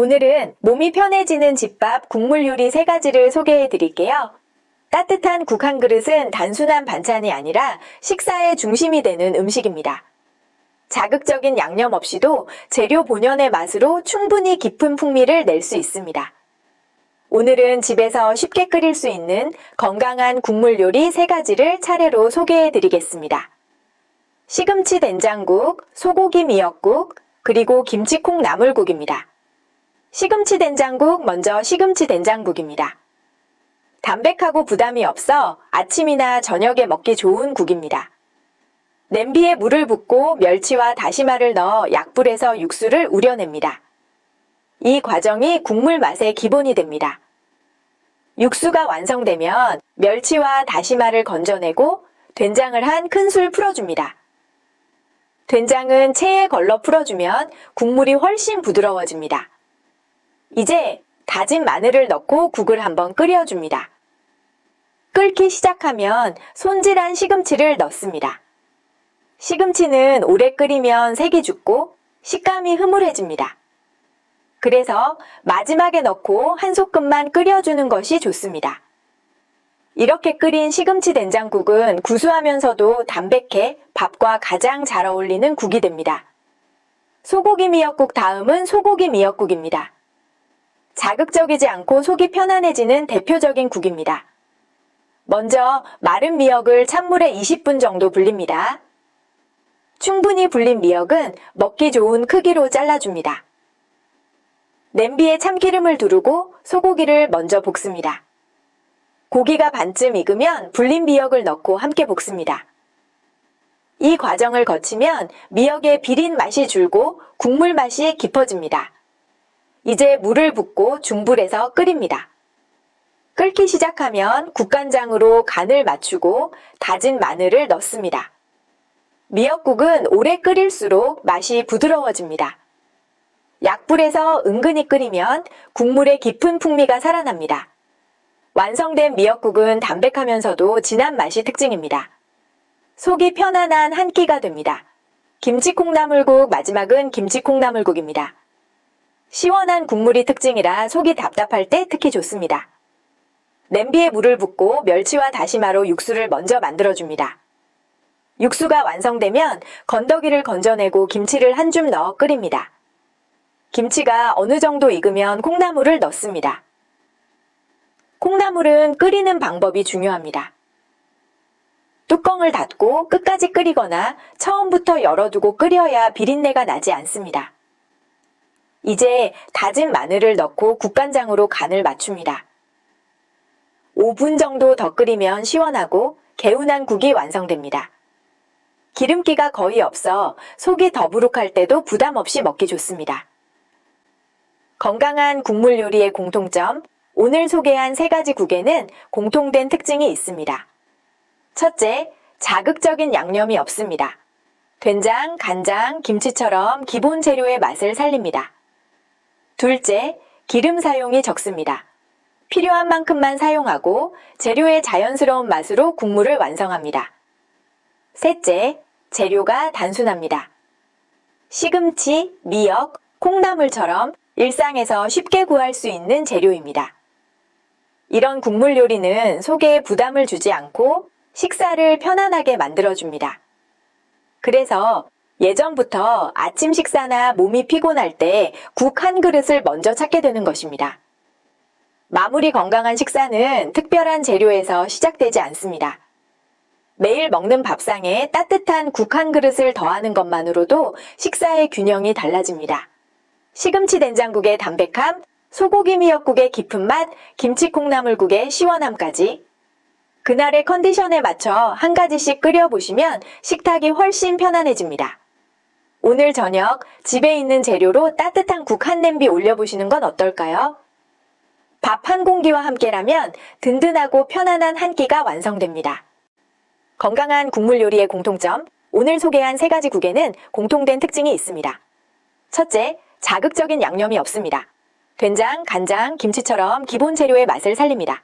오늘은 몸이 편해지는 집밥 국물 요리 세 가지를 소개해 드릴게요. 따뜻한 국 한 그릇은 단순한 반찬이 아니라 식사의 중심이 되는 음식입니다. 자극적인 양념 없이도 재료 본연의 맛으로 충분히 깊은 풍미를 낼 수 있습니다. 오늘은 집에서 쉽게 끓일 수 있는 건강한 국물 요리 세 가지를 차례로 소개해 드리겠습니다. 시금치 된장국, 소고기 미역국, 그리고 김치콩 나물국입니다. 시금치 된장국 먼저 시금치 된장국입니다. 담백하고 부담이 없어 아침이나 저녁에 먹기 좋은 국입니다. 냄비에 물을 붓고 멸치와 다시마를 넣어 약불에서 육수를 우려냅니다. 이 과정이 국물 맛의 기본이 됩니다. 육수가 완성되면 멸치와 다시마를 건져내고 된장을 한 큰술 풀어줍니다. 된장은 체에 걸러 풀어주면 국물이 훨씬 부드러워집니다. 이제 다진 마늘을 넣고 국을 한번 끓여줍니다. 끓기 시작하면 손질한 시금치를 넣습니다. 시금치는 오래 끓이면 색이 죽고 식감이 흐물해집니다. 그래서 마지막에 넣고 한 소끔만 끓여주는 것이 좋습니다. 이렇게 끓인 시금치 된장국은 구수하면서도 담백해 밥과 가장 잘 어울리는 국이 됩니다. 소고기 미역국 다음은 소고기 미역국입니다. 자극적이지 않고 속이 편안해지는 대표적인 국입니다. 먼저 마른 미역을 찬물에 20분 정도 불립니다. 충분히 불린 미역은 먹기 좋은 크기로 잘라줍니다. 냄비에 참기름을 두르고 소고기를 먼저 볶습니다. 고기가 반쯤 익으면 불린 미역을 넣고 함께 볶습니다. 이 과정을 거치면 미역의 비린 맛이 줄고 국물 맛이 깊어집니다. 이제 물을 붓고 중불에서 끓입니다. 끓기 시작하면 국간장으로 간을 맞추고 다진 마늘을 넣습니다. 미역국은 오래 끓일수록 맛이 부드러워집니다. 약불에서 은근히 끓이면 국물의 깊은 풍미가 살아납니다. 완성된 미역국은 담백하면서도 진한 맛이 특징입니다. 속이 편안한 한 끼가 됩니다. 김치콩나물국 마지막은 김치콩나물국입니다. 시원한 국물이 특징이라 속이 답답할 때 특히 좋습니다. 냄비에 물을 붓고 멸치와 다시마로 육수를 먼저 만들어줍니다. 육수가 완성되면 건더기를 건져내고 김치를 한 줌 넣어 끓입니다. 김치가 어느 정도 익으면 콩나물을 넣습니다. 콩나물은 끓이는 방법이 중요합니다. 뚜껑을 닫고 끝까지 끓이거나 처음부터 열어두고 끓여야 비린내가 나지 않습니다. 이제 다진 마늘을 넣고 국간장으로 간을 맞춥니다. 5분 정도 더 끓이면 시원하고 개운한 국이 완성됩니다. 기름기가 거의 없어 속이 더부룩할 때도 부담 없이 먹기 좋습니다. 건강한 국물 요리의 공통점, 오늘 소개한 세 가지 국에는 공통된 특징이 있습니다. 첫째, 자극적인 양념이 없습니다. 된장, 간장, 김치처럼 기본 재료의 맛을 살립니다. 둘째, 기름 사용이 적습니다. 필요한 만큼만 사용하고 재료의 자연스러운 맛으로 국물을 완성합니다. 셋째, 재료가 단순합니다. 시금치, 미역, 콩나물처럼 일상에서 쉽게 구할 수 있는 재료입니다. 이런 국물 요리는 속에 부담을 주지 않고 식사를 편안하게 만들어줍니다. 그래서 예전부터 아침 식사나 몸이 피곤할 때 국 한 그릇을 먼저 찾게 되는 것입니다. 마무리 건강한 식사는 특별한 재료에서 시작되지 않습니다. 매일 먹는 밥상에 따뜻한 국 한 그릇을 더하는 것만으로도 식사의 균형이 달라집니다. 시금치 된장국의 담백함, 소고기 미역국의 깊은 맛, 김치 콩나물국의 시원함까지 그날의 컨디션에 맞춰 한 가지씩 끓여보시면 식탁이 훨씬 편안해집니다. 오늘 저녁 집에 있는 재료로 따뜻한 국 한 냄비 올려보시는 건 어떨까요? 밥 한 공기와 함께라면 든든하고 편안한 한 끼가 완성됩니다. 건강한 국물 요리의 공통점, 오늘 소개한 세 가지 국에는 공통된 특징이 있습니다. 첫째, 자극적인 양념이 없습니다. 된장, 간장, 김치처럼 기본 재료의 맛을 살립니다.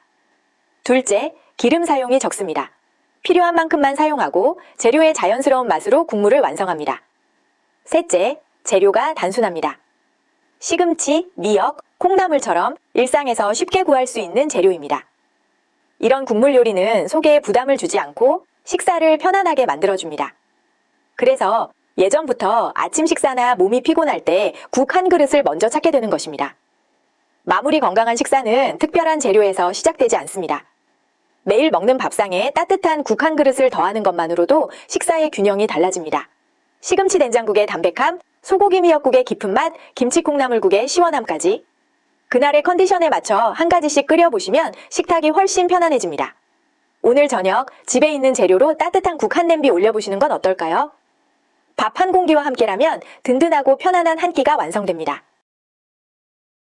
둘째, 기름 사용이 적습니다. 필요한 만큼만 사용하고 재료의 자연스러운 맛으로 국물을 완성합니다. 셋째, 재료가 단순합니다. 시금치, 미역, 콩나물처럼 일상에서 쉽게 구할 수 있는 재료입니다. 이런 국물 요리는 속에 부담을 주지 않고 식사를 편안하게 만들어줍니다. 그래서 예전부터 아침 식사나 몸이 피곤할 때 국 한 그릇을 먼저 찾게 되는 것입니다. 마무리 건강한 식사는 특별한 재료에서 시작되지 않습니다. 매일 먹는 밥상에 따뜻한 국 한 그릇을 더하는 것만으로도 식사의 균형이 달라집니다. 시금치 된장국의 담백함, 소고기 미역국의 깊은 맛, 김치 콩나물국의 시원함까지 그날의 컨디션에 맞춰 한 가지씩 끓여보시면 식탁이 훨씬 편안해집니다. 오늘 저녁 집에 있는 재료로 따뜻한 국 한 냄비 올려보시는 건 어떨까요? 밥 한 공기와 함께라면 든든하고 편안한 한 끼가 완성됩니다.